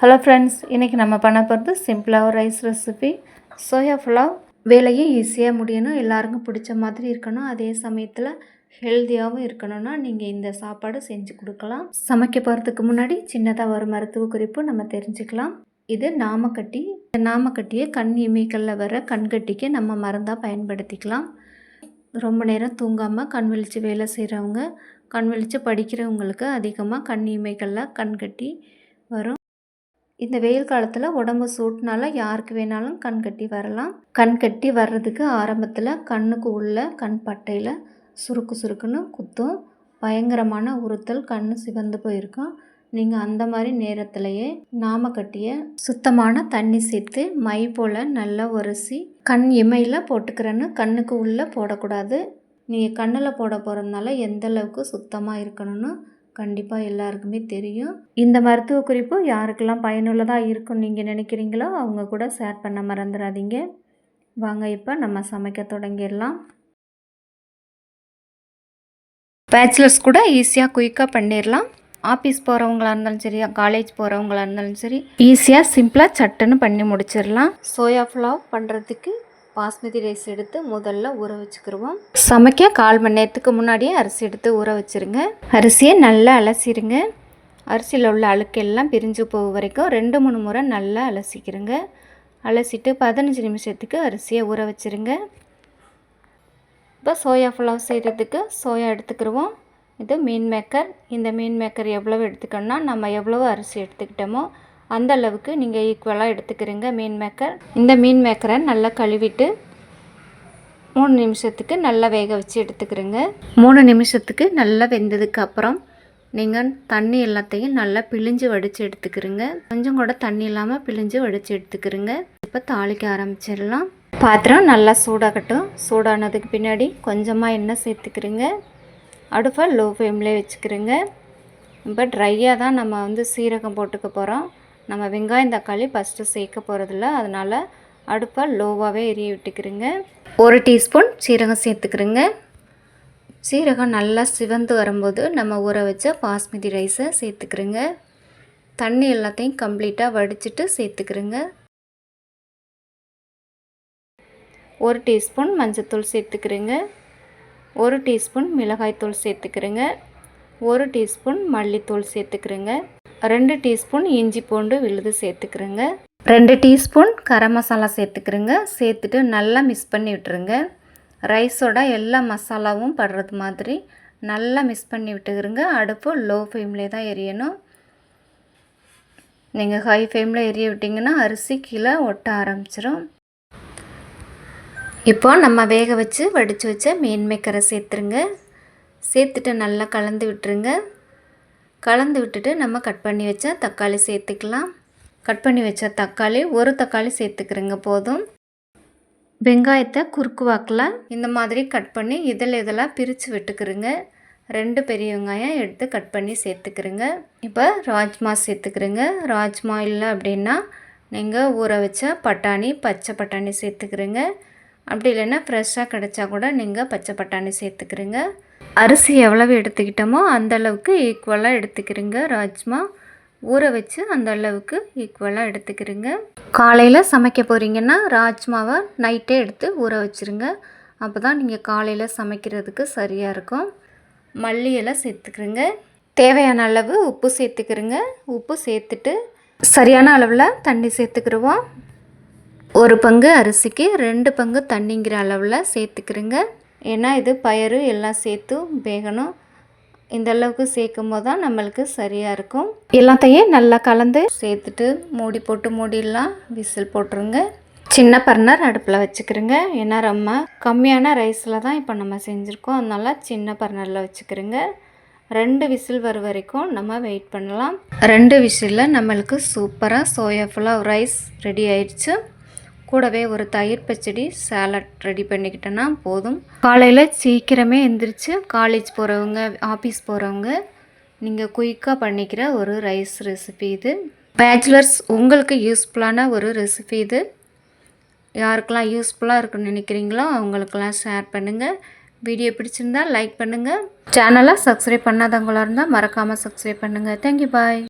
Hello friends இன்றைக்கி நம்ம பண்ண போகிறது சிம்பிளாக ஒரு ரைஸ் ரெசிபி சோயா ஃபுல்லாக வேலையும் ஈஸியாக முடியணும் எல்லாருக்கும் பிடிச்ச மாதிரி இருக்கணும். அதே சமயத்தில் ஹெல்த்தியாகவும் இருக்கணும்னா நீங்கள் இந்த சாப்பாடு செஞ்சு கொடுக்கலாம். சமைக்க போகிறதுக்கு முன்னாடி சின்னதாக ஒரு மருத்துவ குறிப்பு நம்ம தெரிஞ்சுக்கலாம். இது நாமக்கட்டி இந்த நாமக்கட்டியை கண் இமைகளில் வர கண்கட்டிக்கு நம்ம மருந்தாக பயன்படுத்திக்கலாம். ரொம்ப நேரம் தூங்காமல் கண் விழித்து வேலை செய்கிறவங்க கண் விழித்து படிக்கிறவங்களுக்கு அதிகமாக கண் இமைகளில் கண்கட்டி வரும். இந்த வெயில் காலத்தில் உடம்பு சூட்னால யாருக்கு வேணாலும் கண் கட்டி வரலாம். கண் கட்டி வர்றதுக்கு ஆரம்பத்தில் கண்ணுக்கு உள்ள கண் பட்டையில் சுருக்கு சுருக்குன்னு குத்தும். பயங்கரமான உறுத்தல் கண் சிவந்து போயிருக்கும். நீங்கள் அந்த மாதிரி நேரத்திலையே நாமக்கட்டியை சுத்தமான தண்ணி சேர்த்து மை போல் நல்லா உரசி கண் இமையில் போட்டுக்கிறேன்னு கண்ணுக்கு உள்ளே போடக்கூடாது. நீங்கள் கண்ணில் போட போகிறதுனால எந்த அளவுக்கு சுத்தமாக இருக்கணும்னு கண்டிப்பாக எல்லாருக்குமே தெரியும். இந்த மருத்துவ குறிப்பு யாருக்கெல்லாம் பயனுள்ளதாக இருக்கும்னு நீங்கள் நினைக்கிறீங்களோ அவங்க கூட ஷேர் பண்ண மறந்துடாதீங்க வாங்க இப்போ நம்ம சமைக்க தொடங்கிடலாம். பேச்சுலர்ஸ் கூட ஈஸியாக குயிக்காக பண்ணிடலாம். ஆஃபீஸ் போகிறவங்களா இருந்தாலும் சரி காலேஜ் போகிறவங்களா இருந்தாலும் சரி ஈஸியாக சிம்பிளாக சட்டுன்னு பண்ணி முடிச்சிடலாம். சோயா ஃப்ளாவ் பண்ணுறதுக்கு பாஸ்மதி ரைஸ் எடுத்து முதல்ல ஊற வச்சுக்கிடுவோம் சமைக்க கால் மணி நேரத்துக்கு முன்னாடியே அரிசி எடுத்து ஊற வச்சுருங்க. அரிசியை நல்லா அலசிடுங்க அரிசியில் உள்ள அழுக்கெல்லாம் பிரிஞ்சு போக வரைக்கும் ரெண்டு மூணு முறை நல்லா அலசிக்கிறங்க அலசிட்டு பதினஞ்சு நிமிஷத்துக்கு அரிசியை ஊற வச்சுருங்க. இப்போ சோயா புலாவ் செய்கிறதுக்கு சோயா எடுத்துக்கிடுவோம் இது மீன் மேக்கர். இந்த மீன் மேக்கர் எவ்வளவு எடுத்துக்கணும்னா நம்ம எவ்வளவு அரிசி எடுத்துக்கிட்டோமோ அந்த அளவுக்கு நீங்கள் ஈக்குவலாக எடுத்துக்கிறீங்க மீன் மேக்கர். இந்த மீன் மேக்கரை நல்லா கழுவிட்டு மூணு நிமிஷத்துக்கு நல்லா வேக வச்சு எடுத்துக்கிறேங்க. மூணு நிமிஷத்துக்கு நல்லா வெந்ததுக்கு அப்புறம் நீங்கள் தண்ணி எல்லாத்தையும் நல்லா பிழிஞ்சு வடித்து எடுத்துக்கிறீங்க. கொஞ்சம் கூட தண்ணி இல்லாமல் பிழிஞ்சு வடித்து எடுத்துக்கிறீங்க. இப்போ தாளிக்க ஆரம்பிச்சிடலாம். பாத்திரம் நல்லா சூடாகட்டும். சூடானதுக்கு பின்னாடி கொஞ்சமாக எண்ணெய் சேர்த்துக்கிறீங்க. அடுப்பை லோ ஃப்ளேம்லேயே வச்சுக்கிறீங்க. இப்போ ட்ரையாக தான் நம்ம வந்து சீரகம் போட்டுக்க போகிறோம் நம்ம வெங்காயம் தக்காளி ஃபஸ்ட்டு சேர்க்க போகிறதில்ல அதனால் அடுப்பை லோவாகவே எரிய விட்டுக்கிறேங்க. ஒரு டீஸ்பூன் சீரகம் சேர்த்துக்கிறேங்க. சீரகம் நல்லா சிவந்து வரும்போது நம்ம ஊற வச்ச பாஸ்மதி ரைஸை சேர்த்துக்கிறேங்க. தண்ணி எல்லாத்தையும் கம்ப்ளீட்டாக வடிச்சிட்டு சேர்த்துக்கிறேங்க. ஒரு டீஸ்பூன் மஞ்சத்தூள் சேர்த்துக்கிறேங்க. ஒரு டீஸ்பூன் மிளகாய்த்தூள் சேர்த்துக்கிறேங்க. ஒரு டீஸ்பூன் மல்லித்தூள் சேர்த்துக்கிறேங்க. ரெண்டு டீஸ்பூன் இஞ்சி பூண்டு விழுது சேர்த்துக்கிறேங்க. ரெண்டு டீஸ்பூன் கரம் மசாலா சேர்த்துக்கிறேங்க. சேர்த்துட்டு நல்லா மிக்ஸ் பண்ணி விட்டுருங்க. ரைஸோட எல்லா மசாலாவும் படுறது மாதிரி நல்லா மிக்ஸ் பண்ணி விட்டுக்கிறங்க. அடுப்பு லோ ஃப்ளேம்லேயே தான் எரியணும். நீங்கள் ஹை ஃப்ளேமில் எரிய விட்டிங்கன்னா அரிசி கீழே ஒட்ட ஆரம்பிச்சிடும் இப்போ நம்ம வேக வச்சு வடித்து வச்ச மீன் மேக்கரை சேர்த்துருங்க. சேர்த்துட்டு நல்லா கலந்து விட்டுருங்க. கலந்து விட்டுட்டு நம்ம கட் பண்ணி வச்ச தக்காளி சேர்த்துக்கலாம். கட் பண்ணி வச்ச தக்காளி ஒரு தக்காளி சேர்த்துக்கிறங்க போதும். வெங்காயத்தை குறுக்கு வாக்கில் இந்த மாதிரி கட் பண்ணி இதில் இதெல்லாம் பிரித்து விட்டுக்கிறேங்க. ரெண்டு பெரிய வெங்காயம் எடுத்து கட் பண்ணி சேர்த்துக்கிறேங்க. இப்போ ராஜ்மா சேர்த்துக்கிறேங்க. ராஜ்மா இல்லை அப்படின்னா நீங்கள் ஊற வச்ச பட்டாணி பச்சை பட்டாணி சேர்த்துக்கிறேங்க. அப்படி இல்லைன்னா ஃப்ரெஷ்ஷாக கிடச்சா கூட நீங்கள் பச்சை பட்டாணி சேர்த்துக்கிறீங்க. அரிசி எவ்வளவு எடுத்துக்கிட்டோமோ அந்த அளவுக்கு ஈக்குவலாக எடுத்துக்கிறீங்க ராஜ்மா. ஊற வச்சு அந்த அளவுக்கு ஈக்குவலாக எடுத்துக்கிறீங்க. காலையில் சமைக்க போகிறீங்கன்னா ராஜ்மாவை நைட்டே எடுத்து ஊற வச்சுருங்க. அப்போ தான் நீங்கள் காலையில் சமைக்கிறதுக்கு சரியாக இருக்கும். மல்லி எல்லாம் சேர்த்துக்கிறேங்க. தேவையான அளவு உப்பு சேர்த்துக்கிறேங்க. உப்பு சேர்த்துட்டு சரியான அளவில் தண்ணி சேர்த்துக்கிடுவோம் ஒரு பங்கு அரிசிக்கு ரெண்டு பங்கு தண்ணிங்கிற அளவில் சேர்த்துக்கிறேங்க. ஏன்னா இது பயிறு எல்லாம் சேர்த்து வேகணும். இந்த அளவுக்கு சேர்க்கும் போது தான் நம்மளுக்கு சரியாக இருக்கும். எல்லாத்தையும் நல்லா கலந்து சேர்த்துட்டு மூடி போட்டு மூடிடலாம். விசில் போட்டுருங்க. சின்ன பர்னர் அடுப்பில் வச்சுக்கிறேங்க ஏன்னா ரொம்ப கம்மியான ரைஸில் தான் இப்போ நம்ம செஞ்சுருக்கோம். அதனால் சின்ன பர்னரில் வச்சுக்கிறேங்க ரெண்டு விசில் வர வரைக்கும் நம்ம வெயிட் பண்ணலாம். ரெண்டு விசிலில் நம்மளுக்கு சூப்பராக சோயா ஃபுல்லாக ரைஸ் ரெடி ஆயிடுச்சு. கூடவே ஒரு தயிர் பச்சடி சாலட் ரெடி பண்ணிக்கிட்டோன்னா போதும். காலையில் சீக்கிரமே எந்திரிச்சு காலேஜ் போகிறவங்க ஆஃபீஸ் போகிறவங்க நீங்கள் குயிக்காக பண்ணிக்கிற ஒரு ரைஸ் ரெசிபி இது. பேச்சுலர்ஸ் உங்களுக்கு யூஸ்ஃபுல்லான ஒரு ரெசிபி இது. யாருக்கெல்லாம் யூஸ்ஃபுல்லாக இருக்குன்னு நினைக்கிறீங்களோ அவங்களுக்கெல்லாம் ஷேர் பண்ணுங்கள் வீடியோ பிடிச்சிருந்தால் லைக் பண்ணுங்கள் சேனலை சப்ஸ்கிரைப் பண்ணாதவங்களாக இருந்தால் மறக்காமல் சப்ஸ்கிரைப் பண்ணுங்கள் தேங்க்யூ பாய்